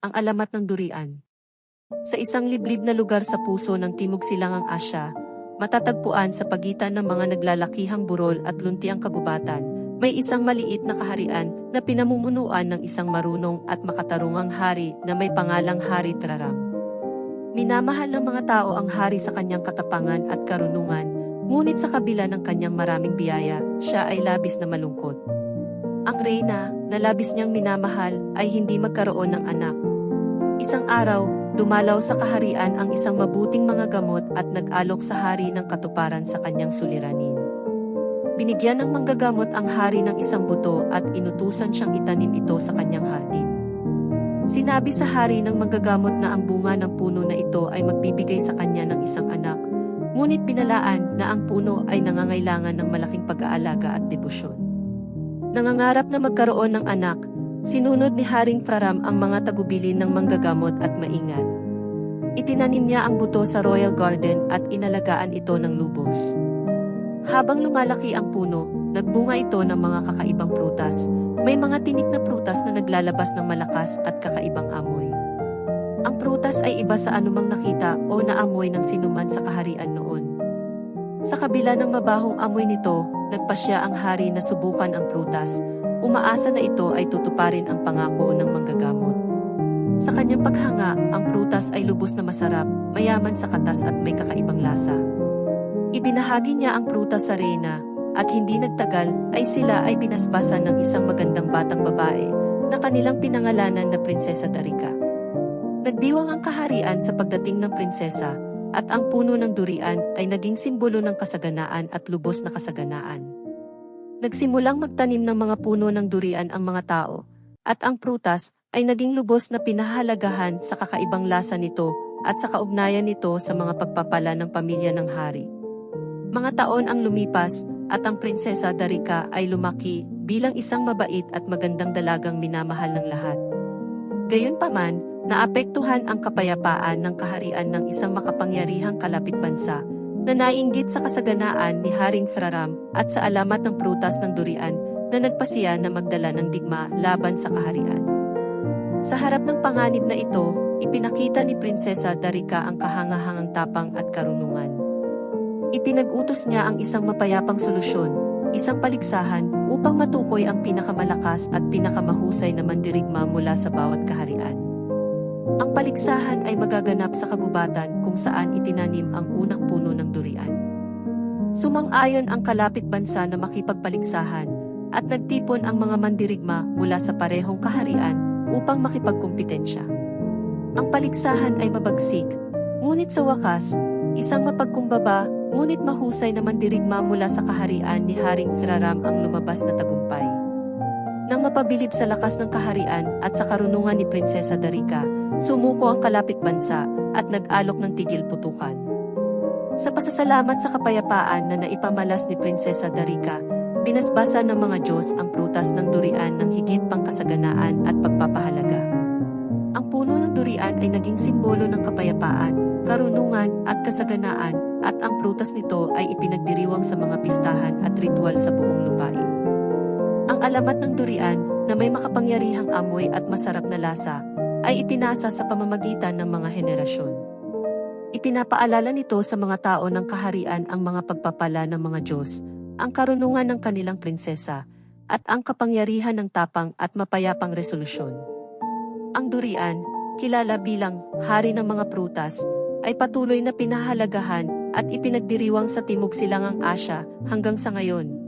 ang alamat ng durian. Sa isang liblib na lugar sa puso ng Timog Silangang Asya, matatagpuan sa pagitan ng mga naglalakihang burol at luntiang kagubatan, may isang maliit na kaharian na pinamumunuan ng isang marunong at makatarungang hari na may pangalang Hari Traram. Minamahal ng mga tao ang hari sa kanyang katapangan at karunungan, ngunit sa kabila ng kanyang maraming biyaya, siya ay labis na malungkot. Ang reyna, na labis niyang minamahal, ay hindi magkaroon ng anak. Isang araw, dumalaw sa kaharian ang isang mabuting mga gamot at nag-alok sa hari ng katuparan sa kanyang suliranin. Binigyan ng manggagamot ang hari ng isang buto at inutusan siyang itanim ito sa kanyang hardin. Sinabi sa hari ng manggagamot na ang bunga ng puno na ito ay magbibigay sa kanya ng isang anak, ngunit binalaan na ang puno ay nangangailangan ng malaking pag-aalaga at debosyon. Nangangarap na magkaroon ng anak, sinunod ni Haring Praram ang mga tagubilin ng manggagamot at maingat. Itinanim niya ang buto sa Royal Garden at inalagaan ito ng lubos. Habang lumalaki ang puno, nagbunga ito ng mga kakaibang prutas. May mga tinik na prutas na naglalabas ng malakas at kakaibang amoy. Ang prutas ay iba sa anumang nakita o naamoy ng sinuman sa kaharian noon. Sa kabila ng mabahong amoy nito, nagpasya ang hari na subukan ang prutas. Umaasa na ito ay tutuparin ang pangako ng manggagamot. Sa kanyang paghanga, ang prutas ay lubos na masarap, mayaman sa katas at may kakaibang lasa. Ibinahagi niya ang prutas sa reyna, at hindi nagtagal ay sila ay binasbasan ng isang magandang batang babae na kanilang pinangalanan na Prinsesa Darika. Nagdiwang ang kaharian sa pagdating ng prinsesa, at ang puno ng durian ay naging simbolo ng kasaganaan at lubos na kasaganaan. Nagsimulang magtanim ng mga puno ng durian ang mga tao, at ang prutas ay naging lubos na pinahalagahan sa kakaibang lasa nito at sa kaugnayan nito sa mga pagpapala ng pamilya ng hari. Mga taon ang lumipas, at ang prinsesa Darika ay lumaki bilang isang mabait at magandang dalagang minamahal ng lahat. Gayunpaman, naapektuhan ang kapayapaan ng kaharian ng isang makapangyarihang kalapit bansa na nainggit sa kasaganaan ni Haring Fraram at sa alamat ng prutas ng durian na nagpasiya na magdala ng digma laban sa kaharian. Sa harap ng panganib na ito, ipinakita ni Prinsesa Darika ang kahangahangang tapang at karunungan. Ipinag-utos niya ang isang mapayapang solusyon, isang paligsahan, upang matukoy ang pinakamalakas at pinakamahusay na mandirigma mula sa bawat kaharian. Ang paligsahan ay magaganap sa kagubatan kung saan itinanim ang unang puno ng durian. Sumang-ayon ang kalapit bansa na makipagpaligsahan, at nagtipon ang mga mandirigma mula sa parehong kaharian upang makipagkumpetensya. Ang paligsahan ay mabagsik, ngunit sa wakas, isang mapagkumbaba, ngunit mahusay na mandirigma mula sa kaharian ni Haring Firaram ang lumabas na tagumpay. Nang mapabilib sa lakas ng kaharian at sa karunungan ni Prinsesa Darika, sumuko ang kalapit bansa at nag-alok ng tigil putukan. Sa pasasalamat sa kapayapaan na naipamalas ni Prinsesa Darika, binasbasa ng mga Diyos ang prutas ng durian ng higit pang kasaganaan at pagpapahalaga. Ang puno ng durian ay naging simbolo ng kapayapaan, karunungan at kasaganaan at ang prutas nito ay ipinagdiriwang sa mga pistahan at ritual sa buong lupain. Ang alamat ng durian na may makapangyarihang amoy at masarap na lasa ay ipinasa sa pamamagitan ng mga henerasyon. Ipinapaalala nito sa mga tao ng kaharian ang mga pagpapala ng mga Diyos, ang karunungan ng kanilang prinsesa, at ang kapangyarihan ng tapang at mapayapang resolusyon. Ang durian, kilala bilang hari ng mga prutas, ay patuloy na pinahalagahan at ipinagdiriwang sa Timog Silangang Asya hanggang sa ngayon.